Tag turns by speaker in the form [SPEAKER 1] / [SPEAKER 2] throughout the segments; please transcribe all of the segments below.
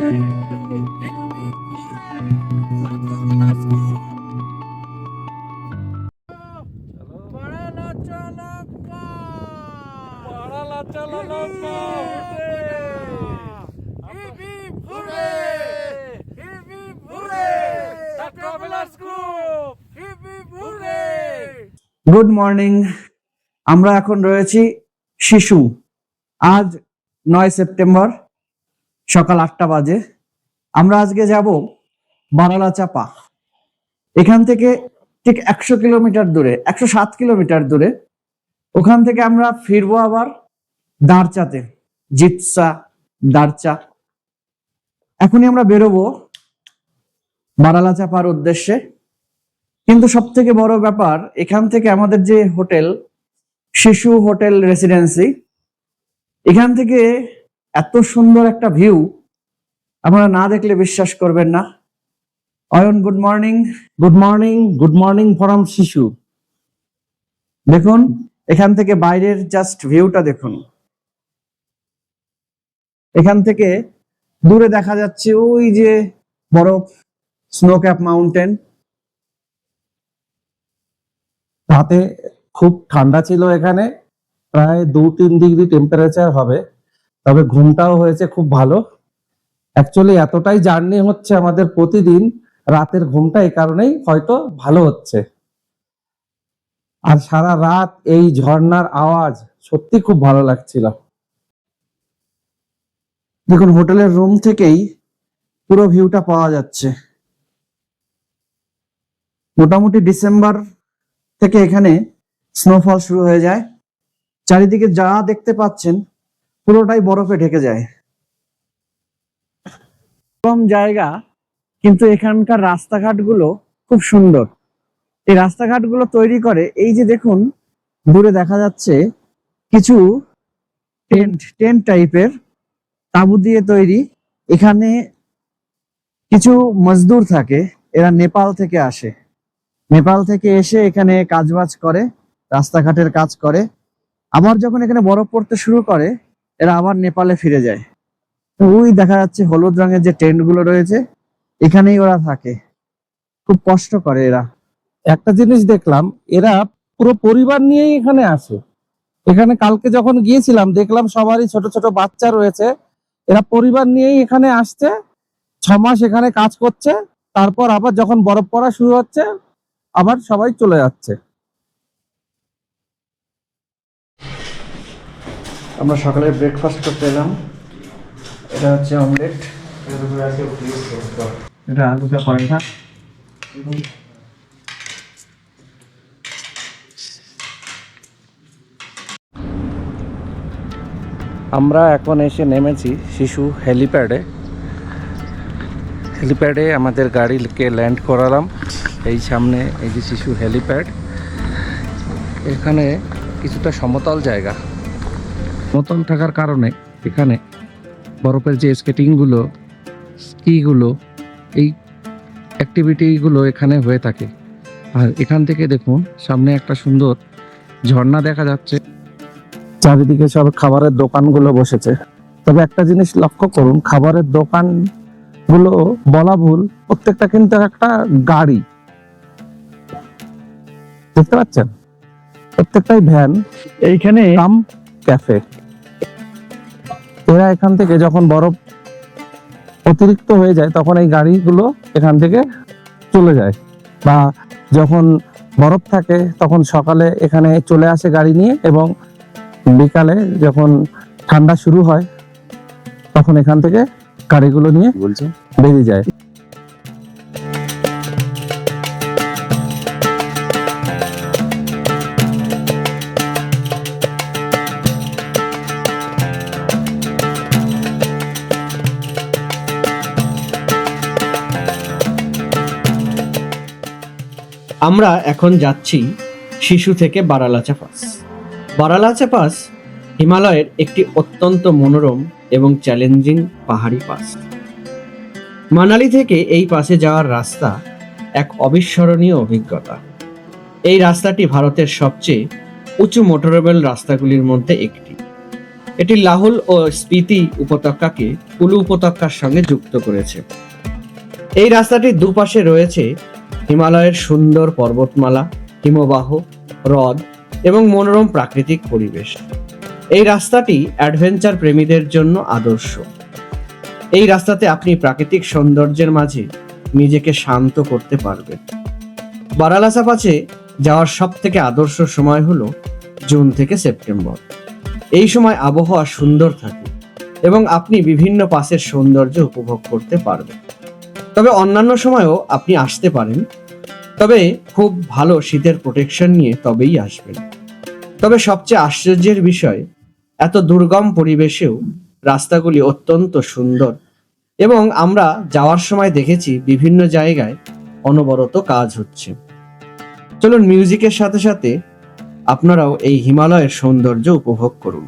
[SPEAKER 1] Good morning. আমরা এখন রয়েছি শিশু। আজ নয় সেপ্টেম্বর। সকাল আটটা বাজে। আমরা আজকে যাব বারালা চাপা এখান থেকে ঠিক একশো কিলোমিটার দূরে, একশো সাত কিলোমিটার দূরে। ওখান থেকে আমরা ফিরবো আবার দাঁড়চাতে জিপসা দাঁড়চা এখনই আমরা বেরোবো বারালা চাপার উদ্দেশ্যে। কিন্তু সব থেকে বড় ব্যাপার, এখান থেকে আমাদের যে হোটেল, শিশু হোটেল রেসিডেন্সি এখান থেকে এত সুন্দর একটা ভিউ আপনারা না দেখলে বিশ্বাস করবেন না। Ayan good morning
[SPEAKER 2] good morning good morning form শিশু
[SPEAKER 1] দেখুন এখান থেকে বাইরের জাস্ট ভিউটা দেখুন। এখান থেকে দূরে দেখা যাচ্ছে ওই যে বরফ স্নো ক্যাপ মাউন্টেন
[SPEAKER 2] রাতে খুব ঠান্ডা ছিল এখানে প্রায় দু তিন ডিগ্রি টেম্পারেচার হবে। তবে ঘুমটাও হয়েছে খুব ভালো। অ্যাকচুয়ালি এতটাই জার্নি হচ্ছে আমাদের প্রতিদিন, রাতের ঘুমটা এই কারণেই হয়তো ভালো হচ্ছে। আর সারা রাত এই ঝর্ণার আওয়াজ সত্যি খুব ভালো লাগছিল।
[SPEAKER 1] দেখুন, হোটেলের রুম থেকেই পুরো ভিউটা পাওয়া যাচ্ছে। মোটামুটি ডিসেম্বর থেকে এখানে স্নোফল শুরু হয়ে যায়। চারিদিকে যা দেখতে পাচ্ছেন পুরোটাই বরফে ঢেকে যায়। কম জায়গা, কিন্তু এখানকার রাস্তাঘাটগুলো খুব সুন্দর। এই রাস্তাঘাটগুলো তৈরি করে, এই যে দেখুন, দূরে দেখা যাচ্ছে কিছু টেন্ট টেন্ট টাইপের তাঁবু দিয়ে তৈরি। এখানে কিছু মজদুর থাকে, এরা নেপাল থেকে আসে। নেপাল থেকে এসে এখানে কাজবাজ করে, রাস্তাঘাটের কাজ করে। আবার যখন এখানে বরফ পড়তে শুরু করে এরা আবার নেপালে ফিরে যায়। ওই দেখা যাচ্ছে হলুদ রঙের যে টেন্টগুলো রয়েছে, এখানেই ওরা থাকে। খুব কষ্ট করে এরা।
[SPEAKER 2] একটা জিনিস দেখলাম, এরা পুরো পরিবার নিয়েই এখানে আসে এখানে কালকে যখন গিয়েছিলাম, দেখলাম সবারই ছোট ছোট বাচ্চা রয়েছে। এরা পরিবার নিয়েই এখানে আসছে, ছ মাস এখানে কাজ করছে, তারপর আবার যখন বরফ পড়া শুরু হচ্ছে, আবার সবাই চলে যাচ্ছে।
[SPEAKER 1] আমরা সকালে ব্রেকফাস্ট করতে এলাম। এটা হচ্ছে অমলেট এটা আলুটা পরোটা।
[SPEAKER 2] আমরা এখন এসে নেমেছি শিশু হেলিপ্যাডে হেলিপ্যাডে আমাদের গাড়িকে ল্যান্ড করালাম। এই সামনে এই যে শিশু হেলিপ্যাড এখানে কিছুটা সমতল জায়গা। সমতল থাকার কারণে এখানে বরফের যে স্কেটিংগুলো স্কিগুলো এই অ্যাক্টিভিটিগুলো এখানে হয়ে থাকে। আর এখান থেকে দেখুন সামনে একটা সুন্দর ঝর্ণা দেখা যাচ্ছে। চারিদিকে সব খাবারের দোকানগুলো বসেছে। তবে একটা জিনিস লক্ষ্য করুন খাবারের দোকানগুলো বলা ভুল প্রত্যেকটা কিন্তু একটা গাড়ি। দেখতে পাচ্ছেন? প্রত্যেকটাই ভ্যান
[SPEAKER 1] এইখানে
[SPEAKER 2] কাম ক্যাফে এরা এখান থেকে যখন বরফ অতিরিক্ত হয়ে যায় তখন এই গাড়িগুলো এখান থেকে চলে যায়। বা যখন বরফ থাকে তখন সকালে এখানে চলে আসে গাড়ি নিয়ে এবং বিকালে যখন ঠান্ডা শুরু হয় তখন এখান থেকে গাড়িগুলো নিয়ে বেরিয়ে যায়।
[SPEAKER 1] আমরা এখন যাচ্ছি শিশু থেকে বারালাচা পাস। বারালাচা পাস হিমালয়ের একটি অত্যন্ত মনোরম এবং চ্যালেঞ্জিং পাহাড়ি পাস। মানালি থেকে এই পাশে যাওয়ার রাস্তা এক অবিস্মরণীয় অভিজ্ঞতা। এই রাস্তাটি ভারতের সবচেয়ে উঁচু মোটরেবল রাস্তাগুলির মধ্যে একটি।
[SPEAKER 3] এটি লাহুল ও স্পিতি উপত্যকাকে কুলু উপত্যকার সঙ্গে যুক্ত করেছে। এই রাস্তাটির দুপাশে রয়েছে হিমালয়ের সুন্দর পর্বতমালা, হিমবাহ, হ্রদ এবং মনোরম প্রাকৃতিক পরিবেশ। এই রাস্তাটি অ্যাডভেঞ্চার প্রেমীদের জন্য আদর্শ। এই রাস্তাতে আপনি প্রাকৃতিক সৌন্দর্যের মাঝে নিজেকে শান্ত করতে পারবেন। বারালাসা পাচে যাওয়ার সব থেকে আদর্শ সময় হলো জুন থেকে সেপ্টেম্বর। এই সময় আবহাওয়া সুন্দর থাকে এবং আপনি বিভিন্ন পাশের সৌন্দর্য উপভোগ করতে পারবেন। তবে অন্যান্য সময়েও আপনি আসতে পারেন তবে খুব ভালো শীতের প্রোটেকশন নিয়ে তবেই আসবেন। তবে সবচেয়ে আশ্চর্যের বিষয়, এত দুর্গম পরিবেশেও রাস্তাগুলি অত্যন্ত সুন্দর এবং আমরা যাওয়ার সময় দেখেছি বিভিন্ন জায়গায় অনবরত কাজ হচ্ছে। চলুন মিউজিকের সাথে সাথে আপনারাও এই হিমালয়ের সৌন্দর্য উপভোগ করুন।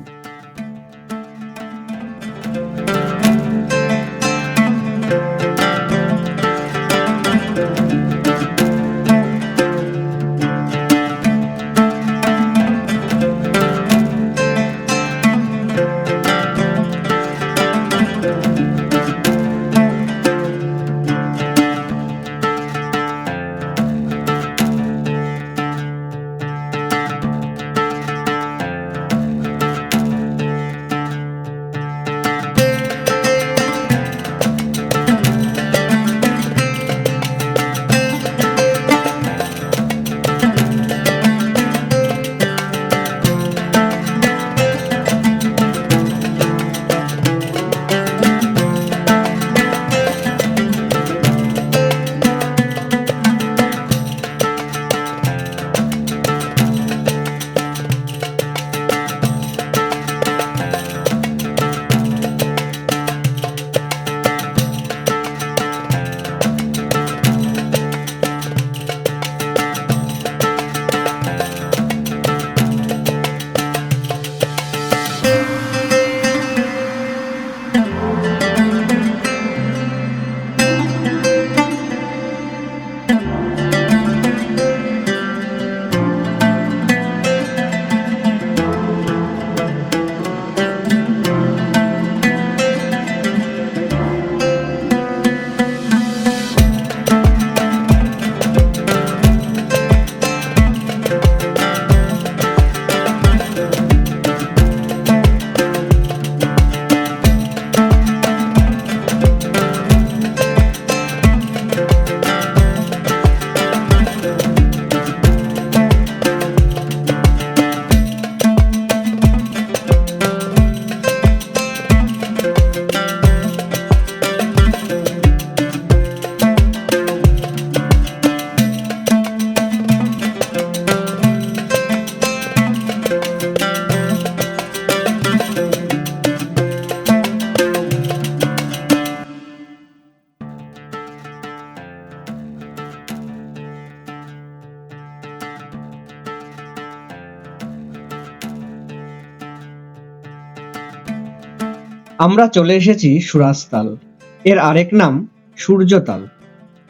[SPEAKER 3] আমরা চলে এসেছি সুরাজতাল। এর আরেক নাম সূর্যতাল।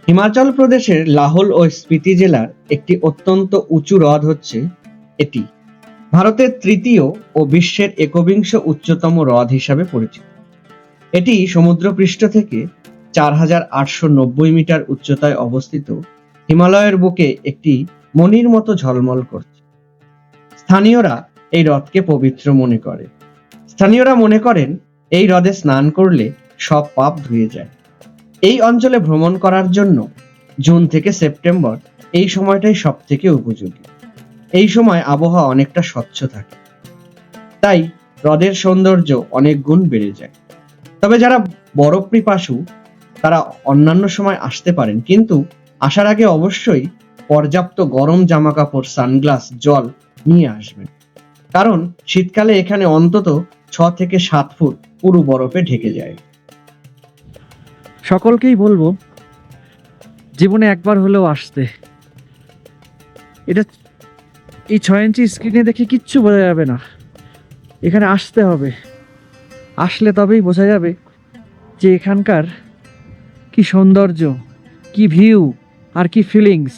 [SPEAKER 3] হিমাচল প্রদেশের লাহোল ও স্পিতি জেলার একটি অত্যন্ত উঁচু হ্রদ হচ্ছে এটি। ভারতের তৃতীয় ও বিশ্বের একবিংশ উচ্চতম হ্রদ হিসাবে পরিচিত। এটি সমুদ্রপৃষ্ঠ থেকে চার হাজার আটশো নব্বই মিটার উচ্চতায় অবস্থিত। হিমালয়ের বুকে একটি মনির মতো ঝলমল করছে। স্থানীয়রা এই হ্রদকে পবিত্র মনে করে। স্থানীয়রা মনে করেন এই হ্রদে স্নান করলে সব পাপ ধুয়ে যায়। এই অঞ্চলে ভ্রমণ করার জন্য জুন থেকে সেপ্টেম্বর এই সময়টাই সব থেকে উপযোগী। এই সময় আবহাওয়া অনেকটা স্বচ্ছ থাকে। তাই হ্রদের সৌন্দর্য অনেক গুণ বেড়ে যায়। তবে যারা বরফ পিপাসু, তারা অন্যান্য সময় আসতে পারেন, কিন্তু আসার আগে অবশ্যই পর্যাপ্ত গরম জামা কাপড় সানগ্লাস, জল নিয়ে আসবেন। কারণ শীতকালে এখানে অন্তত ছ থেকে সাত ফুট পুরো বরফে ঢেকে যায়।
[SPEAKER 4] সকলকেই বলব, জীবনে একবার হলেও আসতে। এটা এই ছয় ইঞ্চি স্ক্রিনে দেখে কিচ্ছু বোঝা যাবে না। এখানে আসতে হবে। আসলে তবেই বোঝা যাবে যে এখানকার কি সৌন্দর্য, কি ভিউ আর কি ফিলিংস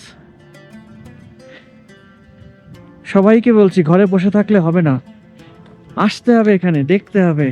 [SPEAKER 4] সবাইকে বলছি, ঘরে বসে থাকলে হবে না। আসতে হবে এখানে, দেখতে হবে।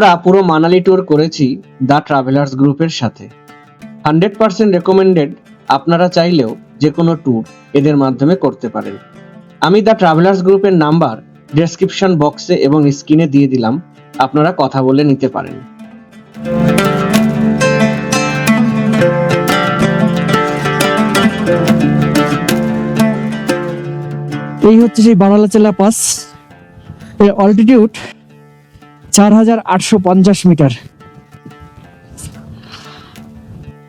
[SPEAKER 5] আমরা পুরো মানালি ট্যুর করেছি দ্য ট্রাভেলার্স গ্রুপের সাথে। হান্ড্রেড পার্সেন্ট রেকমেন্ডেড আপনারা চাইলেও যে কোনো ট্যুর এদের মাধ্যমে করতে পারেন। আমি দ্য ট্রাভেলার্স গ্রুপের নাম্বার ডেসক্রিপশন বক্সে এবং স্ক্রিনে দিয়ে দিলাম, আপনারা কথা বলে নিতে পারেন।
[SPEAKER 4] এই হচ্ছে সেই বারালাচেলা পাস এর অল্টিটিউড চার হাজার আটশো পঞ্চাশ মিটার।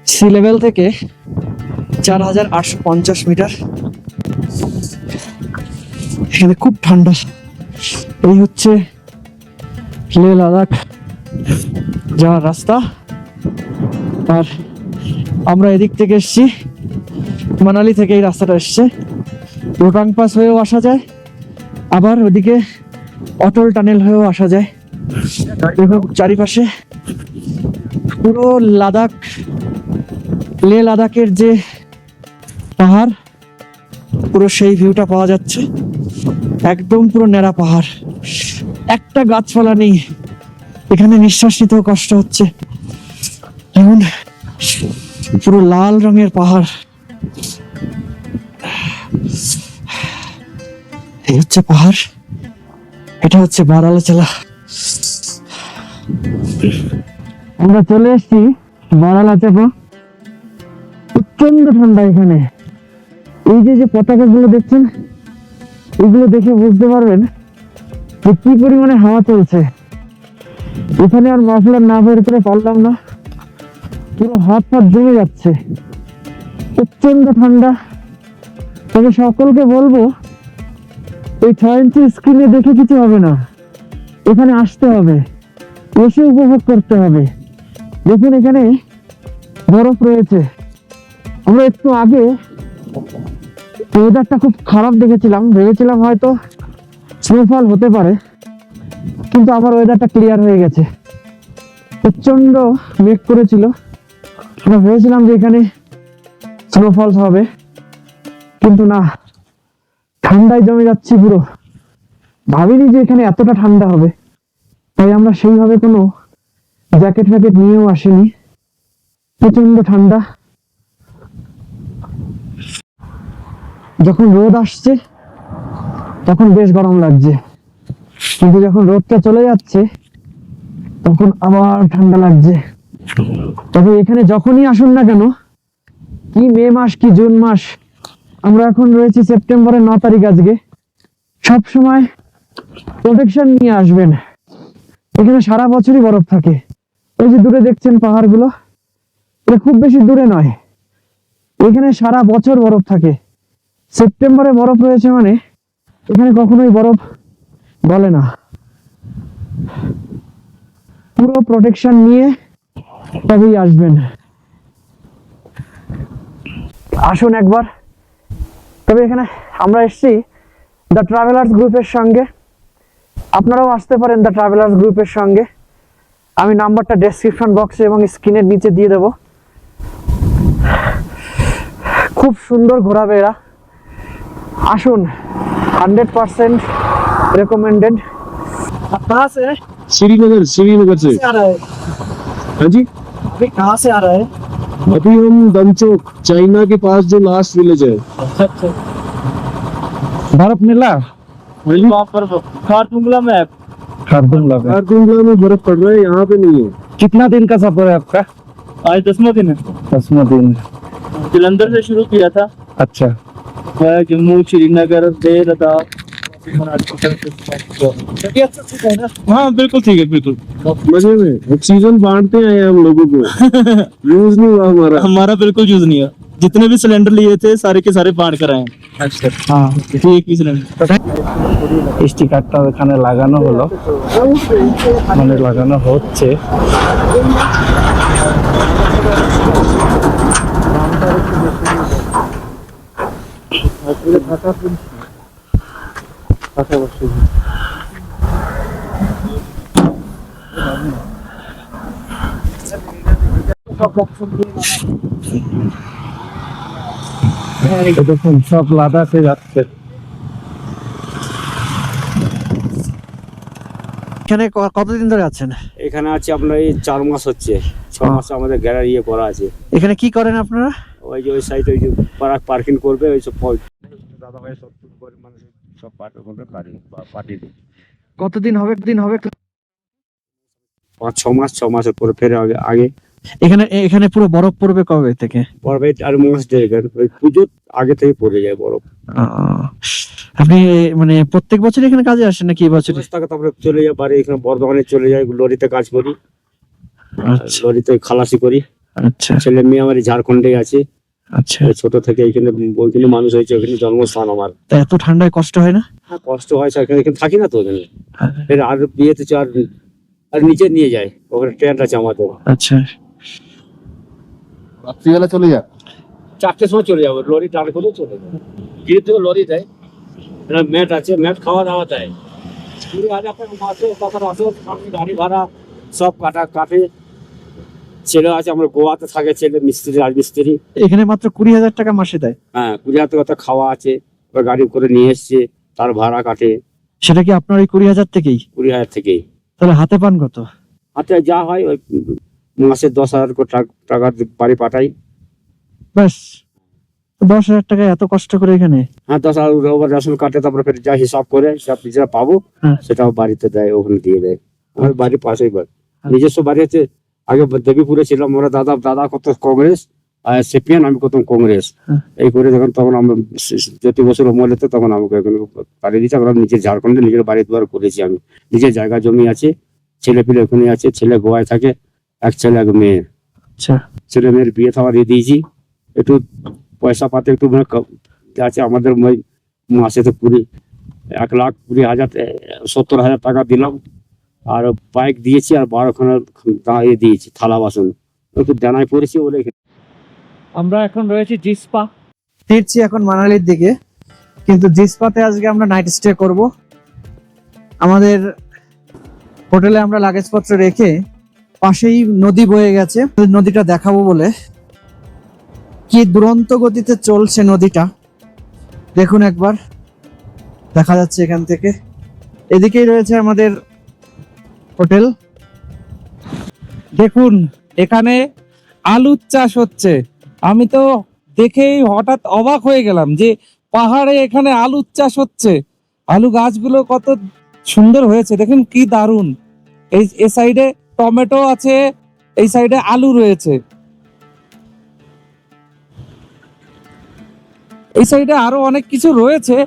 [SPEAKER 4] সি লেভেল থেকে চার হাজার আটশো পঞ্চাশ মিটার। এখানে খুব ঠান্ডা। এই হচ্ছে লে লাদাখ যাওয়ার রাস্তা। আর আমরা এদিক থেকে এসছি। মানালি থেকে এই রাস্তাটা এসছে। রোটাং পাস হয়েও আসা যায়। আবার ওদিকে অটল টানেল হয়েও আসা যায়। চারিপাশে পুরো লাদাখ, লে লাদাখের যে পাহাড়, পুরো সেই ভিউটা পাওয়া যাচ্ছে। একদম পুরো ন্যাড়া পাহাড়। একটা গাছপালা নেই। এখানে নিঃশ্বাস নিতেও কষ্ট হচ্ছে। যেমন পুরো লাল রঙের পাহাড়। এই হচ্ছে পাহাড়। এটা হচ্ছে বারালা জেলা আমরা চলে এসেছি বারালা চাপা। প্রচণ্ড ঠান্ডা এখানে। এই যে যে পতাকা গুলো দেখছেন, এগুলো দেখে বুঝতে পারবেন যে কি পরিমাণে হাওয়া চলছে। এখানে আর মাফলার না বের করে পারলাম না। পুরো হাত ফাত জমে যাচ্ছে। প্রচণ্ড ঠান্ডা। তবে সকলকে বলব, এই ছয় ইঞ্চি স্ক্রিনে দেখে কিছু হবে না। এখানে আসতে হবে। এসে উপভোগ করতে হবে। দেখুন এখানে বরফ রয়েছে। আমরা একটু আগে ওয়েদারটা খুব খারাপ দেখেছিলাম, ভেবেছিলাম হয়তো স্নোফল হতে পারে, কিন্তু আমার ওয়েদারটা ক্লিয়ার হয়ে গেছে। প্রচণ্ড মেঘ করেছিল। আমরা ভেবেছিলাম যে এখানে স্নোফলস হবে, কিন্তু না, ঠান্ডায় জমে যাচ্ছি পুরো। ভাবিনি যে এখানে এতটা ঠান্ডা হবে। তাই আমরা সেইভাবে কোনো জ্যাকেট ফ্যাকেট নিয়েও আসিনি। প্রচণ্ড ঠান্ডা। যখন রোদ আসছে, তখন বেশ গরম লাগছে। কিন্তু যখন রোদটা চলে যাচ্ছে, তখন আবার ঠান্ডা লাগছে। তবে এখানে যখনই আসুন না কেন, কি মে মাস, কি জুন মাস, আমরা এখন রয়েছি সেপ্টেম্বরের ন তারিখ আজকে। সব সময় প্রোটেকশন নিয়ে আসবেন। এখানে সারা বছরই বরফ থাকে। ওই যে দূরে দেখছেন পাহাড়গুলো, এটা খুব বেশি দূরে নয়। এখানে সারা বছর বরফ থাকে। সেপ্টেম্বরে বরফ রয়েছে মানে এখানে কখনোই বরফ গলে না। পুরো প্রোটেকশন নিয়ে তবেই আসবেন। আসুন একবার। তবে এখানে আমরা এসেছি দ্য ট্রাভেলার্স গ্রুপের সঙ্গে। আপনারাও আসতে পারেন দ্য ট্রাভেলার্স গ্রুপের সঙ্গে। আমি নাম্বারটা ডেসক্রিপশন বক্সে এবং স্ক্রিনের নিচে দিয়ে দেব। খুব সুন্দর ঘোরাবে এরা। আসুন হান্ড্রেড পার্সেন্ট রেকমেন্ডেড कहाँ से শ্রীনগর
[SPEAKER 6] श्रीनगर श्रीनगर से
[SPEAKER 4] आ रहा है
[SPEAKER 6] हाँ जी
[SPEAKER 4] अभी कहाँ से आ रहा है
[SPEAKER 6] अभी हम दमचौक चाइना के पास जो लास्ट वहाँ
[SPEAKER 4] पर खारदुंगला में
[SPEAKER 6] खारदुंगला में बर्फ़ पड़ रहा है यहाँ पे नहीं है।
[SPEAKER 4] कितना दिन का सफ़र है आपका?
[SPEAKER 6] आज दसवां दिन है।
[SPEAKER 7] दसवां दिन।
[SPEAKER 6] जलंधर से शुरू किया था।
[SPEAKER 7] अच्छा।
[SPEAKER 6] गया जम्मू श्रीनगर लेह लद्दाख हाँ बिल्कुल ठीक है बिल्कुल।
[SPEAKER 8] मज़े में। ऑक्सीजन बांटते हैं हम लोगों को। यूज़ नहीं हुआ हमारा।
[SPEAKER 6] हमारा बिल्कुल यूज़ नहीं हुआ। जितने भी सिलेंडर लिए थे सारे के सारे बांट कर आए हैं।
[SPEAKER 7] अच्छा।
[SPEAKER 4] হ্যাঁ
[SPEAKER 6] एक ही सिलेंडर
[SPEAKER 7] স্টিকারটা এখানে লাগানো হলো। মানে লাগানো হচ্ছে। দেখুন সব লাদাখে যাচ্ছে।
[SPEAKER 4] এখানে কতদিন ধরে আছেন?
[SPEAKER 9] এখানে আছি আপনার এই চার মাস হচ্ছে। ছ মাস আমাদের গ্যালারি ইয়ে করা আছে।
[SPEAKER 4] এখানে কি করেন আপনারা?
[SPEAKER 9] ওই যে ওই সাইড ওই যে পার্ক পার্কিং করবে ওই সব দাদা ভাই সব করে মানে সব পার্ক করবে গাড়ি পার্টি
[SPEAKER 4] কতদিন হবে? দিন হবে?
[SPEAKER 9] পাঁচ ছ মাস ছ মাসের পরে ফেরে আগে আগে
[SPEAKER 4] এখানে এখানে পুরো বরফ পড়বে কবে থেকে?
[SPEAKER 9] পড়বে আর মাস ওই পুজোর আগে থেকে পড়ে যায় বরফ।
[SPEAKER 4] আপনি মানে প্রত্যেক বছর এখানে কাজে আসেন নাকি এই বছর
[SPEAKER 9] তারপরে চলে যায় বাড়ি এখানে বর্ধমানে চলে যায় লরিতে কাজ করি।
[SPEAKER 4] আচ্ছা।
[SPEAKER 9] লরিতে খালাসি করি।
[SPEAKER 4] আচ্ছা।
[SPEAKER 9] ছেলে মেয়ে আমার ঝাড়খণ্ডে আছে।
[SPEAKER 4] আচ্ছা।
[SPEAKER 9] ছোট থেকে এখানে ওইখানে মানুষ হয়েছে ওইখানে জন্মস্থান আমার।
[SPEAKER 4] এত ঠান্ডায় কষ্ট হয় না?
[SPEAKER 9] হ্যাঁ কষ্ট হয় স্যার। এখানে থাকি না তো ওখানে।
[SPEAKER 4] হ্যাঁ।
[SPEAKER 9] আর বিয়েতে আর আর নিচে নিয়ে যায়। ওখানে ট্রেন আছে আমাদের।
[SPEAKER 4] আচ্ছা।
[SPEAKER 8] রাত্রিবেলা চলে যা।
[SPEAKER 9] চারটের সময় চলে যাব। লরি টান করে চলে যাব। গিয়ে থেকে লরি দেয় ম্যাট আছে ম্যাট খাওয়া দাওয়া দেয় কুড়ি হাজার টাকা মাসে তখন আসো গাড়ি ভাড়া সব কাটা কাটে। ছেলে আছে আমার গোয়াতে থাকে ছেলে মিস্ত্রি রাজমিস্ত্রি।
[SPEAKER 4] এখানে মাত্র কুড়ি হাজার টাকা মাসে দেয়।
[SPEAKER 9] হ্যাঁ কুড়ি হাজার টাকা খাওয়া আছে ওরা গাড়ি করে নিয়ে এসছে তার ভাড়া কাটে।
[SPEAKER 4] সেটা কি আপনার ওই কুড়ি হাজার থেকেই?
[SPEAKER 9] কুড়ি হাজার থেকেই।
[SPEAKER 4] তাহলে হাতে পান কত?
[SPEAKER 9] হাতে যা হয় ওই মাসে দশ হাজার টাক- বাড়ি পাঠাই।
[SPEAKER 4] ব্যাস। দশ হাজার টাকা এত কষ্ট করে এখানে?
[SPEAKER 9] হ্যাঁ দশ হাজার ওভার রেশন কাটে তারপরে ফের যা হিসাব করে সব যেটা পাবো
[SPEAKER 4] হ্যাঁ।
[SPEAKER 9] সেটাও বাড়িতে দেয় ওখানে দিয়ে দেয়। আমার বাড়ির পাশেই বাড়ি।
[SPEAKER 4] আচ্ছা।
[SPEAKER 9] নিজস্ব বাড়ি হচ্ছে আগে দেবীপুরে ছিলাম আমরা দাদা দাদা কত কংগ্রেস আর সিপিএন আমি কত কংগ্রেস।
[SPEAKER 4] হ্যাঁ।
[SPEAKER 9] এই করে যখন তখন আমরা জ্যোতি বছর অমলেতে তখন আমাকে এখানে পাঠিয়ে দিয়েছে আমরা নিজের ঝাড়খণ্ডে নিজের বাড়ি দুয়ার করেছি আমি। নিজের জায়গা জমি আছে ছেলে পিলে ওখানে আছে ছেলে গোয়ায় থাকে এক ছেলে এক মেয়ে।
[SPEAKER 4] আচ্ছা।
[SPEAKER 9] ছেলে মেয়ের বিয়ে থাওয়া দিয়ে দিয়েছি। একটু পয়সা পাতে একটু মানে আছে আমাদের ওই মাসে তো কুড়ি এক লাখ কুড়ি হাজার সত্তর হাজার টাকা দিলাম। আর বাইক দিয়েছি আর বারোখানা দাঁড়িয়ে দিয়েছি থালা বাসন। একটু দানায় পড়েছি বলে
[SPEAKER 4] আমরা এখন রয়েছি জিসপা। ফিরছি এখন মানালির দিকে। কিন্তু জিসপাতে আজকে আমরা নাইট স্টে করব। আমাদের হোটেলে আমরা লাগেজপত্র রেখে পাশেই নদী বয়ে গেছে। নদীটা দেখাবো বলে। কি দুরন্ত গতিতে চলছে নদীটা। দেখুন একবার। দেখা যাচ্ছে এখান থেকে। এদিকেই রয়েছে আমাদের হোটেল।
[SPEAKER 2] দেখুন, এখানে আলুর চাষ হচ্ছে। আমি তো দেখেই হঠাৎ অবাক হয়ে গেলাম যে পাহাড়ে এখানে আলুর চাষ হচ্ছে। আলু গাছগুলো কত সুন্দর হয়েছে। দেখুন কি দারুণ। এই, এ সাইডে টমেটো আছে, এই সাইডে আলু রয়েছে। এই সাইডে আরও অনেক কিছু রয়েছে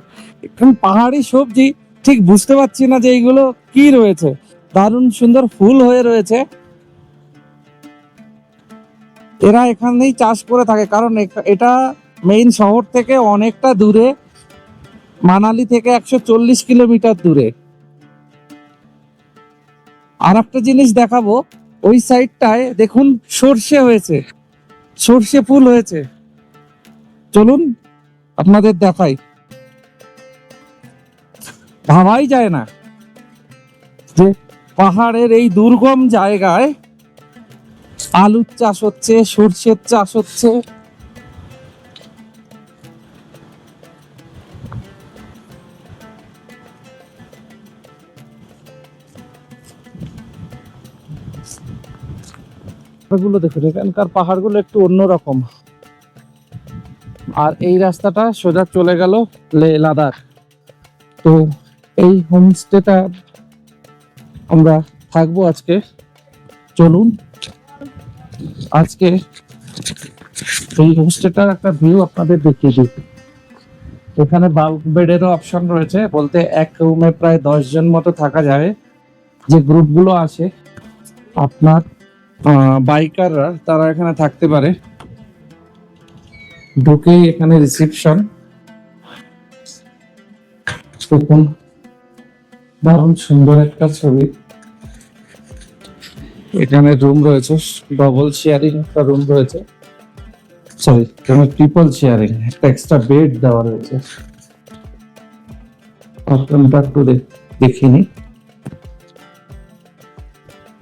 [SPEAKER 2] পাহাড়ি সবজি, ঠিক বুঝতে পারছি না যে এইগুলো কি রয়েছে। দারুণ সুন্দর ফুল হয়ে রয়েছে। এরা এখানেই চাষ করে থাকে, কারণ এটা মেইন শহর থেকে অনেকটা দূরে, মানালি থেকে একশো চল্লিশ কিলোমিটার দূরে। আর একটা জিনিস দেখাবো, ওই সাইডটায় দেখুন সর্ষে হয়েছে, সর্ষে ফুল হয়েছে। চলুন আপনাদের দেখাই। ভাবাই যায় না যে পাহাড়ের এই দুর্গম জায়গায় আলুর চাষ হচ্ছে, সর্ষের চাষ হচ্ছে। গুলো দেখুন, এখানকার পাহাড়গুলো একটু অন্যরকম। আর এই রাস্তাটা সোজা চলে গেল লে লাদাখ। তো এই হোমস্টেটা আমরা থাকব আজকে। চলুন, আজকে এই হোমস্টেটার একটা ভিউ আপনাদের দেখিয়ে দিই। এখানে বাল্ক বেডেরও অপশন রয়েছে, বলতে এক রুমে প্রায় দশ জন মতো থাকা যাবে। যে গ্রুপগুলো আছে, আপনার বাইকাররা, তারা এখানে থাকতে পারে। ঢুকেই এখানে রিসেপশন দেখুন, দারুণ সুন্দর একটা ছবি। এখানে রুম রয়েছে ডবল শেয়ারিং একটা রুম রয়েছে। সরি এখানে ট্রিপল শেয়ারিং একটা এক্সট্রা বেড দেওয়া রয়েছে। আপনারা একটু দেখিনি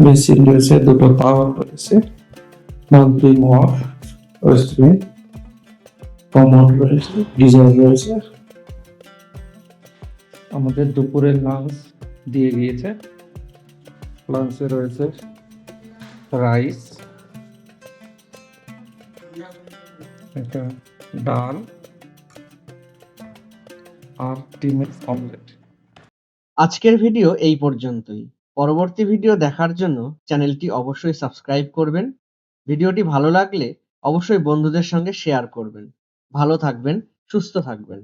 [SPEAKER 2] বেসিন রয়েছে দুটো পাওয়ার রয়েছে বালতি ওয়াশ ওয়েস্টমিন কমন রয়েছে গিজার রয়েছে আমাদের দুপুরের লাঞ্চ দিয়ে গিয়েছে। লাঞ্চে রয়েছে রাইস একটা ডাল আর ডিমের অমলেট
[SPEAKER 5] আজকের ভিডিও এই পর্যন্তই। পরবর্তী ভিডিও দেখার জন্য চ্যানেলটি অবশ্যই সাবস্ক্রাইব করবেন। ভিডিওটি ভালো লাগলে অবশ্যই বন্ধুদের সঙ্গে শেয়ার করবেন। ভালো থাকবেন, সুস্থ থাকবেন।